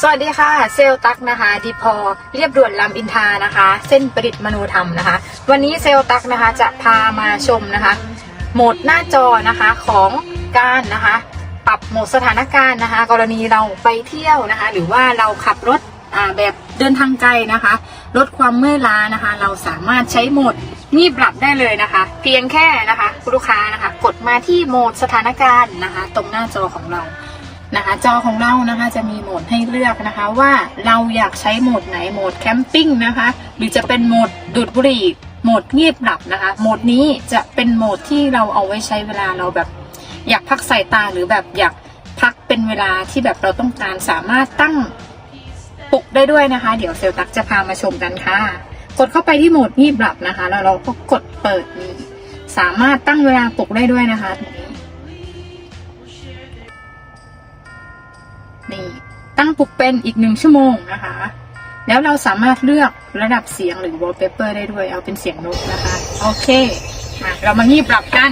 สวัสดีค่ะ เซลตักนะคะดีพอเรียบด่วนลำอินทานะคะ เส้นประดิษฐ์มนูธรรมนะคะ วันนี้เซลตักนะคะจะพามาชมนะคะ โหมดหน้าจอนะคะของการนะคะ ปรับโหมดสถานการณ์นะคะ กรณีเราไปเที่ยวนะคะ หรือว่าเราขับรถแบบเดินทางไกลนะคะ ลดความเมื่อยล้านะคะ เราสามารถใช้โหมดงีบหลับได้เลยนะคะ เพียงแค่นะคะคุณลูกค้านะคะ กดมาที่โหมดสถานการณ์นะคะ ตรงหน้าจอของเรา นะคะจอของเรานะคะจะมีโหมดให้เลือกนะคะว่าเราอยากใช้โหมดไหนโหมดแคมปิ้งนะคะหรือจะเป็นโหมดดูดบุหรี่โหมดเงียบหลับนะคะโหมดนี้จะเป็นโหมดที่เราเอาไว้ใช้เวลาเราแบบ อยากพักสายตาหรือแบบอยากพักเป็นเวลาที่แบบเราต้องการสามารถตั้งปลุกได้ด้วยนะคะ เดี๋ยวเซลตักจะพามาชมกันค่ะ กดเข้าไปที่โหมดงีบหลับนะคะ แล้วเราก็กดเปิดนี่สามารถตั้งเวลาปลุกได้ด้วยนะคะตรงนี้ นี่ตั้งปลุกเป็นอีกหนึ่งชั่วโมงนะคะ แล้วเราสามารถเลือกระดับเสียงหรือ wallpaper ได้ด้วย เอาเป็นเสียงนกนะคะ โอเคมาเรามางีบหลับกัน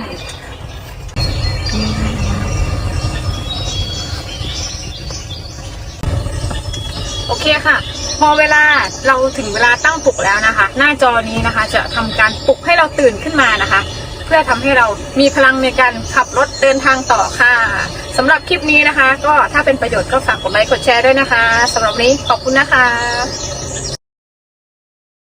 โอเคค่ะ พอเวลาเราถึงเวลาตั้งปลุกแล้วนะคะ หน้าจอนี้นะคะ จะทำการปลุกให้เราตื่นขึ้นมานะคะ เพื่อทำให้เรามีพลังในการขับรถเดินทางต่อค่ะสำหรับคลิปนี้นะคะ ก็ถ้าเป็นประโยชน์ก็ฝากกดไลค์กดแชร์ด้วยนะคะสำหรับนี้ขอบคุณนะคะ